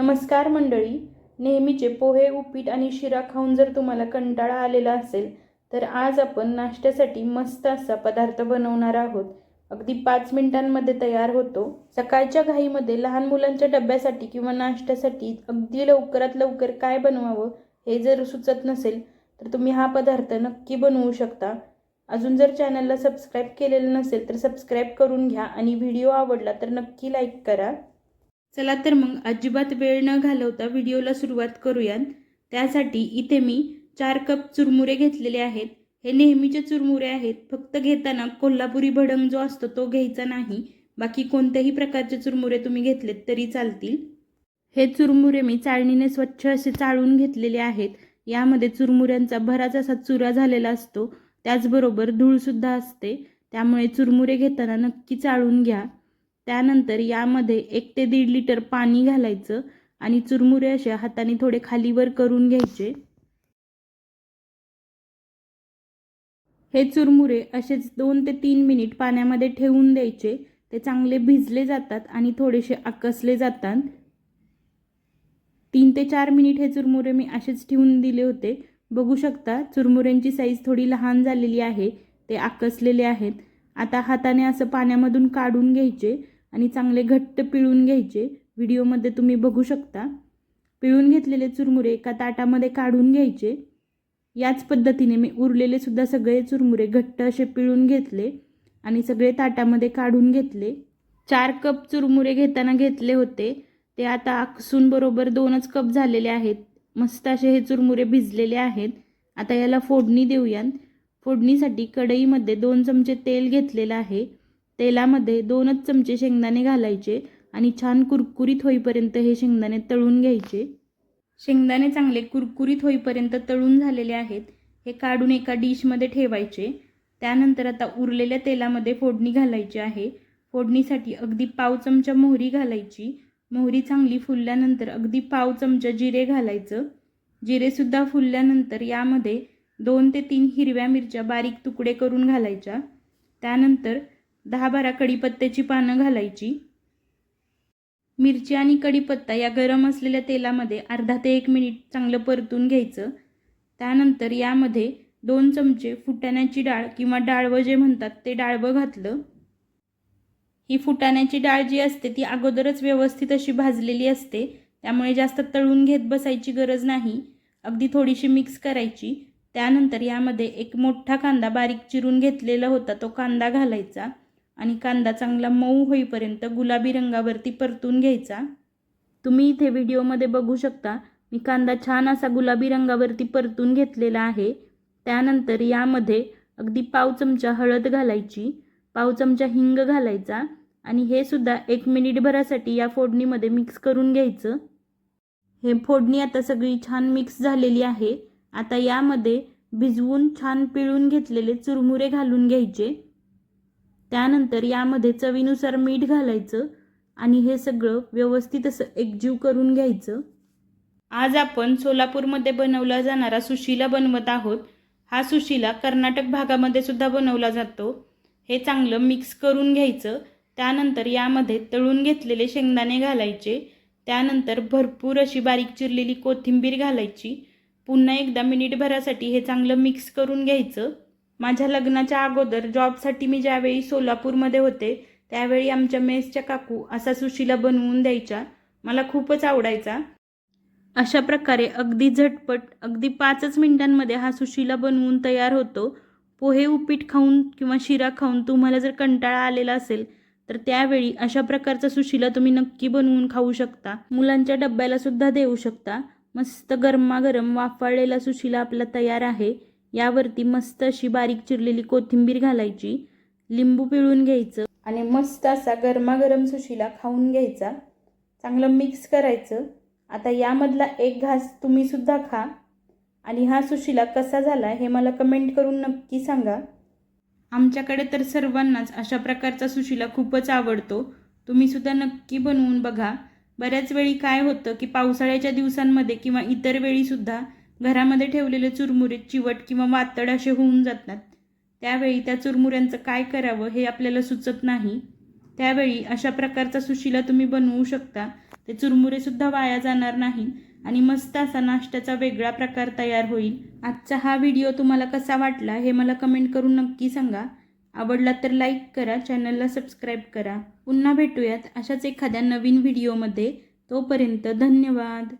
नमस्कार मंडळी. नेहमीचे पोहे उपीट आणि शिरा खाऊन जर तुम्हाला कंटाळा आलेला असेल तर आज आपण नाश्त्यासाठी मस्त असा पदार्थ बनवणार आहोत. अगदी पाच मिनिटांमध्ये तयार होतो. सकाळच्या घाईमध्ये लहान मुलांच्या डब्यासाठी किंवा नाश्त्यासाठी अगदी लवकरात लवकर काय बनवावं हे जर सुचत नसेल तर तुम्ही हा पदार्थ नक्की बनवू शकता. अजून जर चॅनलला सबस्क्राईब केलेलं नसेल तर सबस्क्राईब करून घ्या आणि व्हिडिओ आवडला तर नक्की लाईक करा. चला तर मग अजिबात वेळ न घालवता व्हिडिओला सुरुवात करूयात. त्यासाठी इथे मी चार कप चुरमुरे घेतलेले आहेत. हे नेहमीचे चुरमुरे आहेत फक्त घेताना कोल्हापुरी भडंग जो असतो तो घ्यायचा नाही. बाकी कोणत्याही प्रकारचे चुरमुरे तुम्ही घेतलेत तरी चालतील. हे चुरमुरे मी चाळणीने स्वच्छ असे चाळून घेतलेले आहेत. यामध्ये चुरमुऱ्यांचा बराच असा चुरा झालेला असतो. त्याचबरोबर धूळसुद्धा असते. त्यामुळे चुरमुरे घेताना नक्की चाळून घ्या. त्यानंतर यामध्ये एक ते दीड लिटर पाणी घालायचं आणि चुरमुरे अशा हाताने थोडे खालीवर करून घ्यायचे. हे चुरमुरे असेच दोन ते तीन मिनिट पाण्यामध्ये ठेवून द्यायचे. ते चांगले भिजले जातात आणि थोडेसे आकसले जातात. तीन ते चार मिनिट हे चुरमुरे मी असेच ठेवून दिले होते. बघू शकता चुरमुऱ्यांची साईज थोडी लहान झालेली आहे. ते आकसलेले आहेत. आता हाताने असं पाण्यामधून काढून घ्यायचे आणि चांगले घट्ट पिळून घ्यायचे. व्हिडिओमध्ये तुम्ही बघू शकता. पिळून घेतलेले चुरमुरे एका ताटामध्ये काढून घ्यायचे. याच पद्धतीने मी उरलेले सुद्धा सगळे चुरमुरे घट्ट असे पिळून घेतले आणि सगळे ताटामध्ये काढून घेतले. चार कप चुरमुरे घेताना घेतले होते. ते आता आकसून बरोबर दोनच कप झालेले आहेत. मस्त असे हे चुरमुरे भिजलेले आहेत. आता याला फोडणी देऊयात. फोडणीसाठी कढईमध्ये दोन चमचे तेल घेतलेलं आहे. तेलामध्ये दोनच चमचे शेंगदाणे घालायचे आणि छान कुरकुरीत होईपर्यंत हे शेंगदाणे तळून घ्यायचे. शेंगदाणे चांगले कुरकुरीत होईपर्यंत तळून झालेले आहेत. हे काढून एका डिशमध्ये ठेवायचे. त्यानंतर आता उरलेल्या तेलामध्ये फोडणी घालायची आहे. फोडणीसाठी अगदी पाव चमचा मोहरी घालायची. मोहरी चांगली फुलल्यानंतर अगदी पाव चमचा जिरे घालायचं. जिरेसुद्धा फुलल्यानंतर यामध्ये दोन ते तीन हिरव्या मिरच्या बारीक तुकडे करून घालायच्या. त्यानंतर दहा बारा कढीपत्त्याची पानं घालायची. मिरची आणि कढीपत्ता या गरम असलेल्या तेलामध्ये अर्धा ते एक मिनिट चांगलं परतून घ्यायचं. त्यानंतर यामध्ये दोन चमचे फुटाण्याची डाळ किंवा डाळवं जे म्हणतात ते डाळवं घातलं. ही फुटाण्याची डाळ जी असते ती अगोदरच व्यवस्थित अशी भाजलेली असते. त्यामुळे जास्त तळून घेत बसायची गरज नाही. अगदी थोडीशी मिक्स करायची. त्यानंतर यामध्ये एक मोठा कांदा बारीक चिरून घेतलेला होता तो कांदा घालायचा आणि कांदा चांगला मऊ होईपर्यंत गुलाबी रंगावरती परतून घ्यायचा. तुम्ही इथे व्हिडिओमध्ये बघू शकता मी कांदा छान असा गुलाबी रंगावरती परतून घेतलेला आहे. त्यानंतर यामध्ये अगदी पाव चमचा हळद घालायची पाव चमचा हिंग घालायचा आणि हे सुद्धा एक मिनिटभरासाठी या फोडणीमध्ये मिक्स करून घ्यायचं. हे फोडणी आता सगळी छान मिक्स झालेली आहे. आता यामध्ये भिजवून छान पिळून घेतलेले चुरमुरे घालून घ्यायचे. त्यानंतर यामध्ये चवीनुसार मीठ घालायचं आणि हे सगळं व्यवस्थित असं एकजीव करून घ्यायचं. आज आपण सोलापूरमध्ये बनवला जाणारा सुशिला बनवत आहोत. हा सुशिला कर्नाटक भागामध्ये सुद्धा बनवला जातो. हे चांगलं मिक्स करून घ्यायचं. त्यानंतर यामध्ये तळून घेतलेले शेंगदाणे घालायचे. त्यानंतर भरपूर अशी बारीक चिरलेली कोथिंबीर घालायची. पुन्हा एकदा मिनिटभरासाठी हे चांगलं मिक्स करून घ्यायचं. माझ्या लग्नाच्या अगोदर जॉबसाठी मी ज्यावेळी सोलापूरमध्ये होते त्यावेळी आमच्या मेसच्या काकू असा सुशीला बनवून द्यायच्या. मला खूपच आवडायचा. अशा प्रकारे अगदी झटपट अगदी पाचच मिनिटांमध्ये हा सुशीला बनवून तयार होतो. पोहे उपीट खाऊन किंवा शिरा खाऊन तुम्हाला जर कंटाळा आलेला असेल तर त्यावेळी अशा प्रकारचा सुशीला तुम्ही नक्की बनवून खाऊ शकता. मुलांच्या डब्याला सुद्धा देऊ शकता. मस्त गरमागरम वाफाळलेला सुशिला आपला तयार आहे. यावरती मस्त अशी बारीक चिरलेली कोथिंबीर घालायची लिंबू पिळून घ्यायचं आणि मस्त असा गरमागरम सुशिला खाऊन घ्यायचा. चांगलं मिक्स करायचं. आता यामधला एक घास तुम्ही सुद्धा खा. आणि हा सुशिला कसा झाला हे मला कमेंट करून नक्की सांगा. आमच्याकडे तर सर्वांनाच अशा प्रकारचा सुशिला खूपच आवडतो. तुम्ही सुद्धा नक्की बनवून बघा. बऱ्याच वेळी काय होतं की पावसाळ्याच्या दिवसांमध्ये किंवा इतर वेळीसुद्धा घरामध्ये ठेवलेले चुरमुरे चिवट किंवा वातड असे होऊन जातात. त्यावेळी त्या चुरमुऱ्यांचं काय करावं हे आपल्याला सुचत नाही. त्यावेळी अशा प्रकारचा सुशिला तुम्ही बनवू शकता. ते चुरमुरेसुद्धा वाया जाणार नाही आणि मस्त असा नाश्त्याचा वेगळा प्रकार तयार होईल. आजचा हा व्हिडिओ तुम्हाला कसा वाटला हे मला कमेंट करून नक्की सांगा. आवडला तर लाईक करा चॅनलला सबस्क्राईब करा. पुन्हा भेटूयात अशाच एखाद्या नवीन व्हिडिओमध्ये तोपर्यंत धन्यवाद.